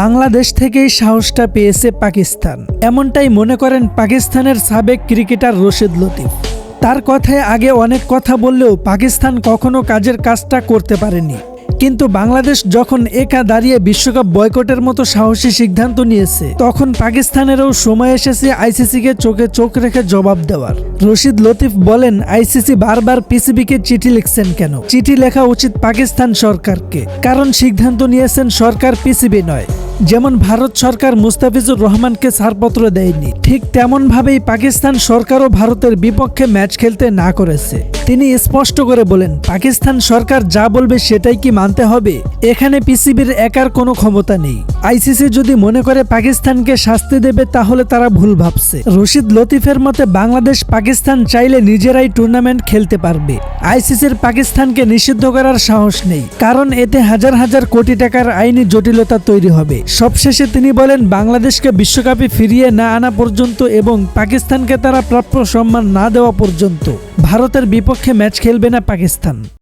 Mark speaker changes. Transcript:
Speaker 1: বাংলাদেশ থেকেই সাহসটা পেয়েছে পাকিস্তান। এমনটাই মনে করেন পাকিস্তানের সাবেক ক্রিকেটার রশিদ লতিফ। তার কথায় আগে অনেক কথা বললেও পাকিস্তান কখনো কাজের কাজটা করতে পারেনি। কিন্তু বাংলাদেশ যখন একা দাঁড়িয়ে বিশ্বকাপ বয়কটের মতো সাহসী সিদ্ধান্ত নিয়েছে, তখন পাকিস্তানেরও সময় এসেছে আইসিসিকে চোখে চোখ রেখে জবাব দেওয়ার। রশিদ লতিফ বলেন, আইসিসি বারবার পিসিবিকে চিঠি লিখছেন কেন? চিঠি লেখা উচিত পাকিস্তান সরকারকে। কারণ সিদ্ধান্ত নিয়েছেন সরকার পিসিবি নয়। যেমন ভারত সরকার মুস্তাফিজুর রহমানকে ছাড়পত্র দেয়নি, ঠিক তেমনভাবেই পাকিস্তান সরকারও ভারতের বিপক্ষে ম্যাচ খেলতে না করেছে। তিনি স্পষ্ট করে বলেন, পাকিস্তান সরকার যা বলবে সেটাই কি মানতে হবে? এখানে পিসিবির একার কোনো ক্ষমতা নেই। আইসিসি যদি মনে করে পাকিস্তানকে শাস্তি দেবে, তাহলে তারা ভুল ভাবছে। রশিদ লতিফের মতে, বাংলাদেশ পাকিস্তান চাইলে নিজেরাই টুর্নামেন্ট খেলতে পারবে। আইসিসির পাকিস্তানকে নিষিদ্ধ করার সাহস নেই। কারণ এতে হাজার হাজার কোটি টাকার আইনি জটিলতা তৈরি হবে। সবশেষে তিনি বলেন, বাংলাদেশকে বিশ্বকাপে ফিরিয়ে না আনা পর্যন্ত এবং পাকিস্তানকে তারা প্রাপ্য সম্মান না দেওয়া পর্যন্ত। ভারতের বিপক্ষে ম্যাচ খেলবে না পাকিস্তান।